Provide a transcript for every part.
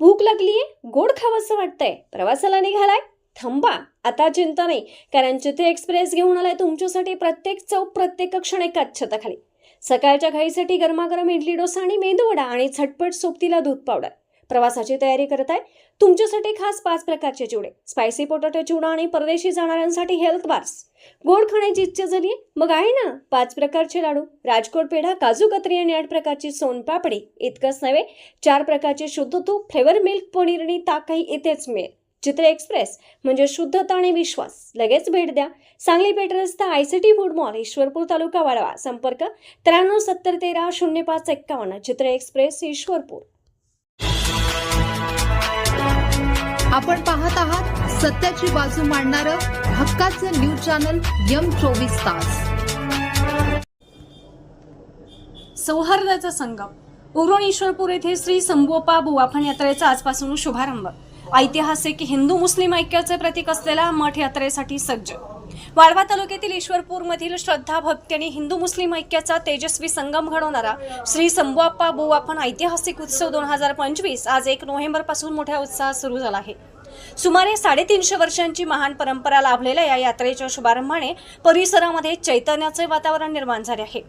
भूक लागलीये? गोड खावंसं वाटतंय. प्रवासाला निघालाय? थांबा. आता चिंता नाही. कारण जिथे एक्सप्रेस घेऊन आलाय तुमच्यासाठी प्रत्येक चौक प्रत्येक क्षण एकाच छताखाली. सकाळच्या घाईसाठी गरमागरम इडली डोसा आणि मेदूवडा आणि झटपट सोबतीला दूध पावडर प्रवासाची तयारी करत आहे. तुमच्यासाठी खास पाच प्रकारचे चिवडे. स्पायसी पोटॅटो चिवडा आणि परदेशी जाणाऱ्यांसाठी हेल्थ बार्स गोड खाण्याची इच्छा झाली मग आहे ना पाच प्रकारचे लाडू. राजकोट पेढा काजू कतरी आणि आठ प्रकारची सोनपापडी इतकंच नव्हे चार प्रकारचे शुद्ध तूप फ्लेवर मिल्क पनीर आणि ताकही इथेच मिळेल. चित्र एक्सप्रेस म्हणजे शुद्धता आणि विश्वास. लगेच भेट द्या. सांगली पेठ रस्ता I C T food mall Ishwarpur तालुका वाळवा. संपर्क त्र्याण्णव सत्तर तेरा शून्य पाच एक्कावन्न. चित्र एक्सप्रेस ईश्वरपूर. आपण पाहत आहात सत्याची बाजू मांडणारं हक्काचं न्यूज चॅनल यम चोवीस तास. सौहार्दाचा संगम. उरण ईश्वरपूर येथे श्री संबोपा बुवाफण यात्रेचा आजपासून शुभारंभ. ऐतिहासिक हिंदू मुस्लिम ऐक्याचे प्रतीक असलेला मठ यात्रेसाठी सज्ज. वाळवा तालुक्यातील ईश्वरपूरमधील श्रद्धा भक्ती आणि हिंदू मुस्लिम ऐक्याचा तेजस्वी संगम घडवणारा श्री संबोप्पा बुवाफण ऐतिहासिक उत्सव दोन हजार पंचवीस आज एक नोव्हेंबरपासून मोठ्या उत्साहात सुरू झाला आहे. सुमारे साडेतीनशे वर्षांची महान परंपरा लाभलेल्या या यात्रेच्या शुभारंभाने परिसरामध्ये चैतन्याचे वातावरण निर्माण झाले आहे.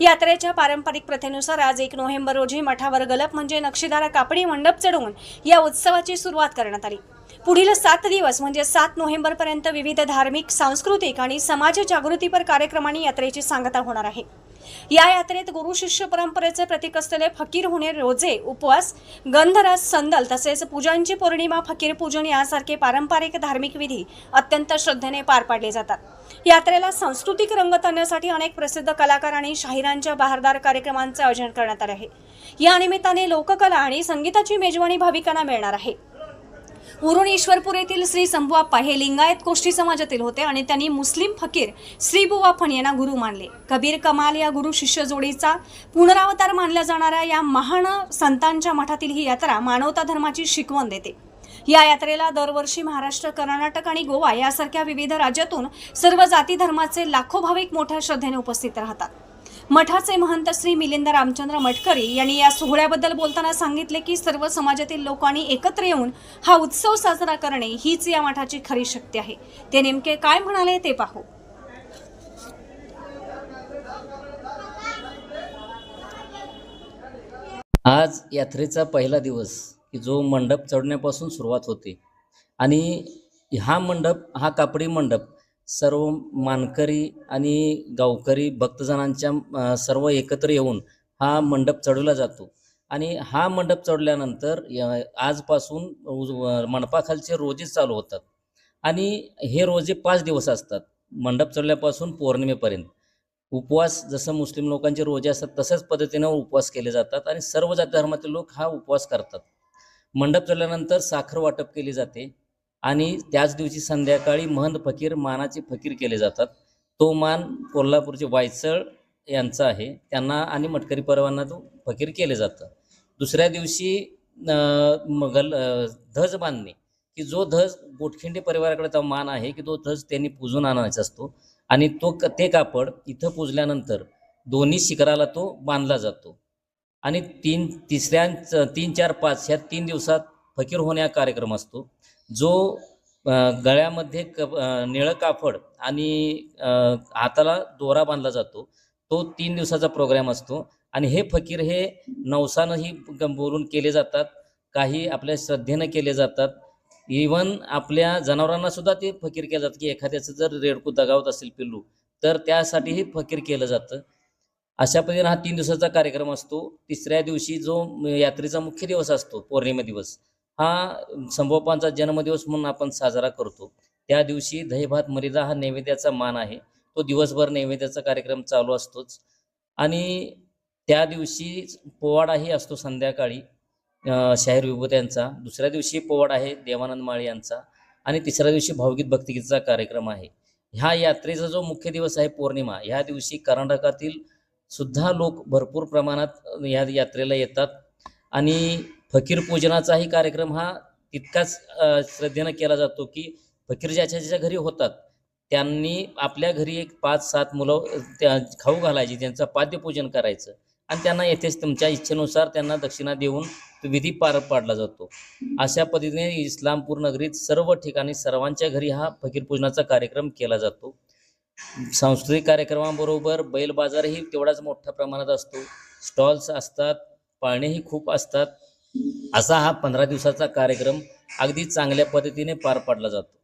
यात्रेच्या पारंपरिक प्रथेनुसार आज एक नोव्हेंबर रोजी मठावर गलप म्हणजे नक्षीदार कापडी मंडप चढवून या उत्सवाची सुरुवात करण्यात आली. पुढील सात दिवस म्हणजे सात नोव्हेंबर पर्यंत विविध धार्मिक सांस्कृतिक आणि समाज जागृतीपर कार्यक्रमांनी यात्रेची सांगता होणार आहे. या यात्रेत गुरु शिष्य परंपरेचे प्रतीक असलेले फकीर होणे रोजे उपवास गंधराज संदल तसेच पूजांची पौर्णिमा फकीर पूजन यासारखे पारंपरिक धार्मिक विधी अत्यंत श्रद्धेने पार पाडले जातात. यात्रेला सांस्कृतिक रंगत आणण्यासाठी अनेक प्रसिद्ध कलाकार आणि शाहिरांच्या बहारदार कार्यक्रमांचे आयोजन करण्यात आले आहे. या निमित्ताने लोककला आणि संगीताची मेजवानी भाविकांना मिळणार आहे. उरुण ईश्वरपूर येथील श्री संभुआप्पा हे लिंगायत कोष्टी समाजातील होते आणि त्यांनी मुस्लिम फकीर श्री बुवाफण यांना गुरु मानले. कबीर कमाल या गुरु शिष्य जोडीचा पुनरावतार मानल्या जाणाऱ्या या महान संतांच्या मठातील ही यात्रा मानवता धर्माची शिकवण देते. या यात्रेला दरवर्षी महाराष्ट्र कर्नाटक आणि गोवा यासारख्या विविध राज्यातून सर्व जाती धर्माचे लाखो भाविक मोठ्या श्रद्धेने उपस्थित राहतात. मठाचे महंत श्री मिलिंद रामचंद्र मटकरी यांनी या सोहळ्याबद्दल बोलताना सांगितले की सर्व समाजातील लोकांनी एकत्र येऊन हा उत्सव साजरा करणे हीच या मठाची खरी शक्ती आहे. ते नेमके काय म्हणाले ते पाहू. आज यात्रेचा पहिला दिवस की जो मंडप चढण्यापासून सुरुवात होते. आणि हा मंडप हा कापडी मंडप सर्व मानकरी आणि गावकरी भक्तजनांच्या सर्व एकत्र येऊन हा मंडप चढवला जातो. आणि हा मंडप चढल्यानंतर आजपासून उज- मंडपाखालचे रोजे चालू होतात. आणि हे रोजे पाच दिवस असतात मंडप चढल्यापासून पौर्णिमेपर्यंत. उपवास जसं मुस्लिम लोकांचे रोजे असतात तशाच पद्धतीनं उपवास केले जातात आणि सर्व जाती धर्मातील लोक हा उपवास करतात. मंडप चढल्यानंतर साखर वाटप केली जाते. आणि त्याच दिवशी संध्याकाळी महंत फकीर मानाचे फकीर केले जातात. तो मान कोल्हापूरचे वायचळ यांचा आहे. त्यांना आणि मटकरी परवांना तो फकीर केले जातं. दुसऱ्या दिवशी मगल धज बांधणे की जो धज गोटखिंडी परिवाराकडे तो मान आहे की तो धज त्यांनी पूजून आणायचा असतो आणि तो क- ते कापड इथं पुजल्यानंतर दोन्ही शिखराला तो बांधला जातो. आणि तीन तिसऱ्या तीन चार पाच ह्या तीन दिवसात फकीर होणे हा कार्यक्रम असतो. जो गळ्यामध्ये क निळं कापड आणि हाताला दोरा बांधला जातो तो तीन दिवसाचा प्रोग्राम असतो. आणि हे फकीर हे नवसानंही बोलून केले जातात काही आपल्या श्रद्धेनं केले जातात. इवन आपल्या जनावरांना सुद्धा ते फकीर केलं जातं की एखाद्याचं जर रेडकू दगावत असेल पिल्लू तर त्यासाठीही फकीर केलं जातं. अशा पद्धतीने हा तीन दिवसाचा कार्यक्रम असतो. तिसऱ्या दिवशी जो यात्रेचा मुख्य दिवस असतो पौर्णिमा दिवस हा संभोपांचा जन्मदिवस म्हणून आपण साजरा करतो. त्या दिवशी दहीभात मरिदा हा नैवेद्याचा मान आहे. तो दिवसभर नैवेद्याचा कार्यक्रम चालू असतोच. आणि त्या दिवशी पोवाडाही असतो संध्याकाळी शाहीर विभूत यांचा. दुसऱ्या दिवशी पोवाडा आहे देवानंद माळी यांचा. आणि तिसऱ्या दिवशी भावगीत भक्तिगीतचा कार्यक्रम आहे. ह्या यात्रेचा जो मुख्य दिवस आहे पौर्णिमा ह्या दिवशी कर्नाटकातील सुद्धा लोक भरपूर प्रमाणात या यात्रेला येतात. आणि फकीर पूजनाचाही कार्यक्रम हा तितकाच श्रद्धेनं केला जातो की फकीर ज्याच्या ज्याच्या घरी होतात त्यांनी आपल्या घरी एक पाच सात मुलं त्या खाऊ घालायची त्यांचं पाद्यपूजन करायचं आणि त्यांना येथेच तुमच्या इच्छेनुसार त्यांना दक्षिणा देऊन विधी पार पाडला जातो. अशा पद्धतीने इस्लामपूर नगरीत सर्व ठिकाणी सर्वांच्या घरी हा फकीर पूजनाचा कार्यक्रम केला जातो. सांस्कृतिक कार्यक्रमाबरोबर बैल बाजारही तेवढाच मोठ्या प्रमाणात असतो. स्टॉल्स असतात पाळणेही खूप असतात. असा हा पंधरा दिवसाचा कार्यक्रम अगदी चांगल्या पद्धतीने पार पाडला जातो.